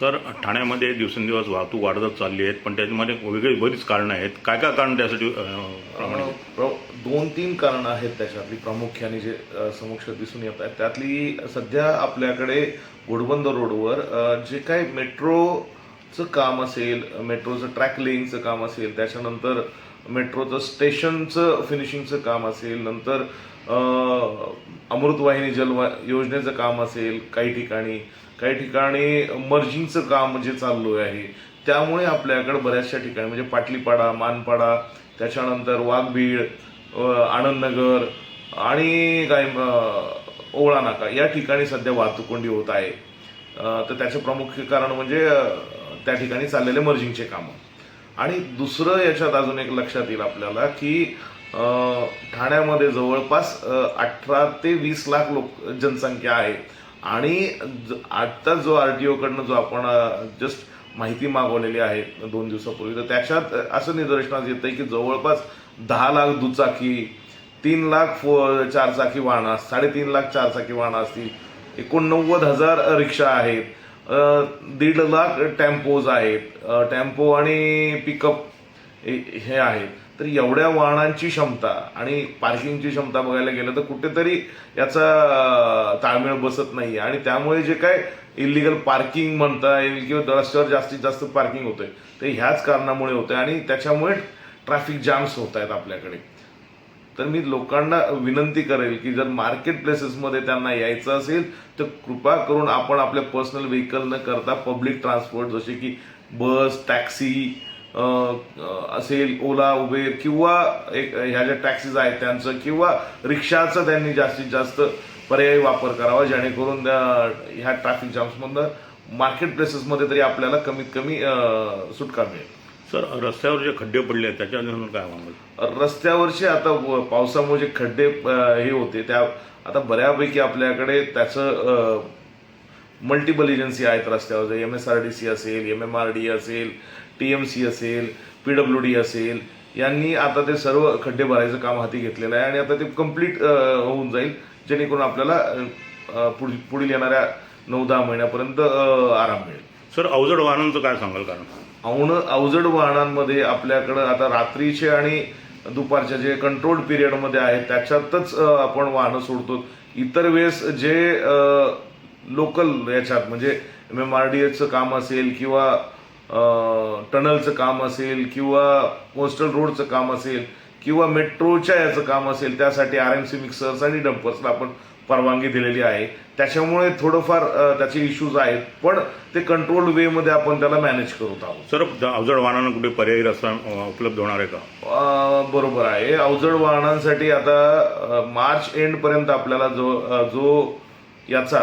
Sir ठाण्यामध्ये दिवसेंदिवस वाहतूक वाढतच चालली आहेत पण त्याच्यामध्ये वेगळी बरीच कारणं आहेत. काय काय कारण त्यासाठी प्र- दोन तीन कारणं आहेत त्याच्यातली प्रामुख्याने जे समक्ष दिसून येत आहेत. त्यातली सध्या आपल्याकडे घोडबंद रोडवर जे काही मेट्रोचं काम असेल मेट्रोचं ट्रॅक लेईंगचं काम असेल त्याच्यानंतर मेट्रोचं स्टेशनचं फिनिशिंगचं काम असेल नंतर अमृतवाहिनी जलवा योजनेचं काम असेल काही ठिकाणी काही ठिकाणी मर्जिंगचं काम जे चाललो आहे त्यामुळे आपल्याकडे बऱ्याचशा ठिकाणी म्हणजे पाटलीपाडा मानपाडा त्याच्यानंतर वाघबीड आनंदनगर आणि काय ओवळा ओळा नाका या ठिकाणी सध्या वाहतूक कोंडी होत आहे. तर त्याचं प्रमुख कारण म्हणजे त्या ठिकाणी चाललेले मर्जिंगचे कामं. आणि दुसरं याच्यात अजून एक लक्षात येईल आपल्याला की ठाण्यामध्ये जवळपास अठरा ते वीस लाख लोक जनसंख्या आहे. आणि ज- जो आर टी ओकडनं जो आपण जस्ट माहिती मागवलेली आहे दोन दिवसापूर्वी तर त्याच्यात असं निदर्शनास येतं आहे की जवळपास दहा लाख दुचाकी तीन लाख फो चारचाकी वाहनं साडेतीन लाख चारचाकी वाहनं असतील एकोणनव्वद हजार रिक्षा आहेत दीड लाख टेम्पोज आहेत टेम्पो आणि पिकअप हे आहेत. तर एवढ्या वाहनांची क्षमता आणि पार्किंगची क्षमता बघायला गेलं तर कुठेतरी याचा ताळमेळ बसत नाही आणि त्यामुळे जे काय इलिगल पार्किंग म्हणता येईल किंवा रस्त्यावर जास्तीत जास्त पार्किंग होतंय ते ह्याच कारणामुळे होतंय आणि त्याच्यामुळे ट्रॅफिक जॅम्स होत आहेत आपल्याकडे. तर मी लोकांना विनंती करेल की जर मार्केट प्लेसेसमध्ये त्यांना यायचं असेल तर कृपा करून आपण आपल्या पर्सनल व्हेकल न करता पब्लिक ट्रान्सपोर्ट जसे की बस टॅक्सी असेल ओला उबेर किंवा एक ह्या ज्या टॅक्सीज आहेत त्यांचं किंवा रिक्षाचा त्यांनी जास्तीत जास्त पर्यायी वापर करावा जेणेकरून ह्या ट्रॅफिक जॅम्समधनं मार्केट प्लेसेसमध्ये तरी आपल्याला कमीत कमी सुटका मिळेल. सर रस्त्यावर जे खड्डे पडले आहेत त्याच्यावर काय सांगाल रस्त्यावरचे आता पावसामुळे जे खड्डे हे होते त्या आता बऱ्यापैकी आपल्याकडे त्याचं मल्टिपल एजन्सी आहेत रस्त्यावर. M S R D C असेल एम एम आर डी असेल टी एम सी असेल पी डब्ल्यू डी असेल यांनी आता ते सर्व खड्डे भरायचं काम हाती घेतलेलं आहे आणि आता ते कंप्लीट होऊन जाईल जेणेकरून आपल्याला पुढील येणाऱ्या नऊ दहा महिन्यापर्यंत आराम मिळेल. सर अवजड वाहनांचं काय सांगाल कारण? औन अवजड वाहनांमध्ये आपल्याकडं आता रात्रीचे आणि दुपारच्या जे कंट्रोल पिरियडमध्ये आहे त्याच्यातच आपण वाहनं सोडतो. इतर वेळेस जे लोकल याच्यात म्हणजे एम एम आर डी एचं काम असेल किंवा टनलचं काम असेल किंवा कोस्टल रोडचं काम असेल किंवा मेट्रोच्या याचं काम असेल त्यासाठी आर एम सी मिक्सर्स आणि डंपर्सला आपण परवानगी दिलेली आहे. त्याच्यामुळे थोडंफार त्याचे इश्यूज आहेत पण ते कंट्रोल वेमध्ये आपण त्याला मॅनेज करत आहोत. सर अवजड वाहनांना कुठे पर्यायी रस्ता उपलब्ध होणार आहे का? बरोबर आहे. अवजड वाहनांसाठी आता मार्च एंड पर्यंत आपल्याला जो जो याचा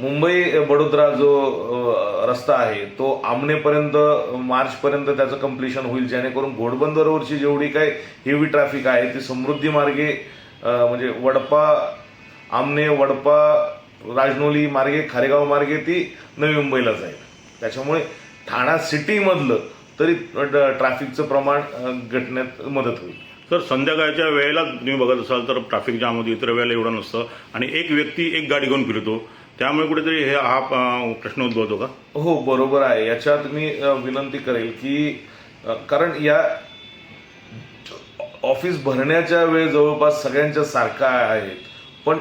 मुंबई बडोदरा जो रस्ता आहे तो आमनेपर्यंत मार्चपर्यंत त्याचं कम्प्लिशन होईल जेणेकरून घोडबंदरवरची जेवढी काय हेवी ट्रॅफिक आहे ती समृद्धी मार्गे म्हणजे वडपा आमने वडपा राजनोली मार्गे खारेगाव मार्गे ती नवी मुंबईला जाईल. त्याच्यामुळे ठाणा सिटीमधलं तरी ट्रॅफिकचं प्रमाण घटण्यात मदत होईल. तर संध्याकाळच्या वेळेला तुम्ही बघत असाल तर ट्रॅफिक जाम होती इतर वेळेला एवढं नसतं. आणि एक व्यक्ती एक गाडी घेऊन फिरतो. त्यामुळे कुठेतरी हे हा प्रश्न उद्भवतो का? हो बरोबर आहे. याच्यात मी विनंती करेल की कारण या ऑफिस भरण्याच्या वेळ जवळपास सगळ्यांच्या सारखा आहेत. पण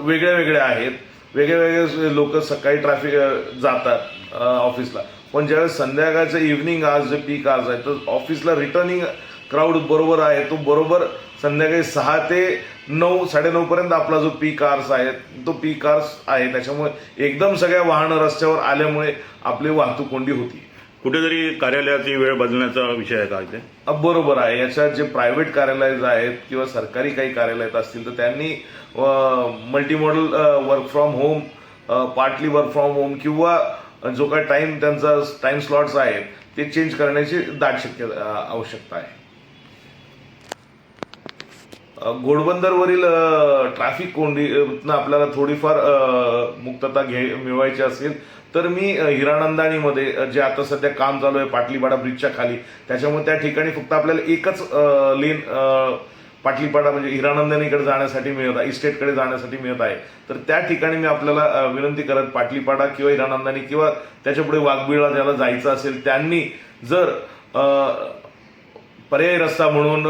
वेगळ्या वेगळ्या आहेत. वेगळे वेगळे लोक सकाळी ट्रॅफिक जातात ऑफिसला. पण ज्यावेळेस संध्याकाळचं इव्हनिंग आज जे पीक आज आहे तर ऑफिसला रिटर्निंग क्राऊड बरोबर आहे. तो बरोबर संध्याकाळी सहा ते नऊ साडेनऊ पर्यंत आपला जो पीक आर्स आहे तो पीक आर्स आहे. त्याच्यामुळे एकदम सगळ्या वाहनं रस्त्यावर आल्यामुळे आपली वाहतूक कोंडी होती. कुठेतरी कार्यालयाची वेळ बदलण्याचा विषय आहे का इथे? बरोबर आहे. याच्यात जे प्रायव्हेट कार्यालय आहेत किंवा सरकारी काही कार्यालय असतील तर त्यांनी multi model work from home partly work from home किंवा जो काही टाइम त्यांचा टाइम स्लॉट्स आहेत ते चेंज करण्याची दाट शक्यता अ, आवश्यकता आहे. घोडबंदरवरील ट्रॅफिक कोंडीतनं आपल्याला थोडीफार मुक्तता घे मिळवायची असेल तर मी हिरानंदाणीमध्ये हिरानंदानीमध्ये जे आता सध्या काम चालू आहे पाटलीपाडा ब्रिजच्या खाली त्याच्यामुळे त्या ठिकाणी फक्त आपल्याला एकच लेन पाटलीपाडा म्हणजे हिरानंदनीकडे जाण्यासाठी मिळत आहे इस्टेटकडे जाण्यासाठी मिळत आहे. तर त्या ठिकाणी मी आपल्याला विनंती करत पाटलीपाडा किंवा हिरानंदानी किंवा त्याच्या पुढे वाघबिळला ज्याला जायचं असेल त्यांनी जर पर्यायी रस्ता म्हणून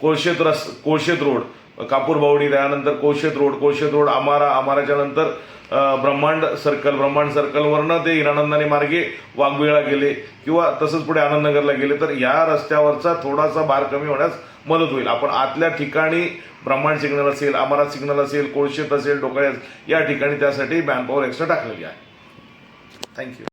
कोळशेत रस कोळशेत रोड कापूर बावडी त्यानंतर कोळशेत रोड कोळशेत रोड आमारा आमाराच्या नंतर ब्रह्मांड सर्कल ब्रह्मांड सर्कलवरनं ते हिरानंदाने मार्गे वाघबिळा गेले किंवा तसंच पुढे आनंदनगरला गेले. तर या रस्त्यावरचा थोडासा भार कमी होण्यास मदत होईल. आपण आतल्या ठिकाणी ब्रह्मांड सिग्नल असेल आमारा सिग्नल असेल कोळशेत असेल डोकाळे असेल या ठिकाणी त्यासाठी मॅनपॉवर एक्स्ट्रा टाकलेली आहे. थँक्यू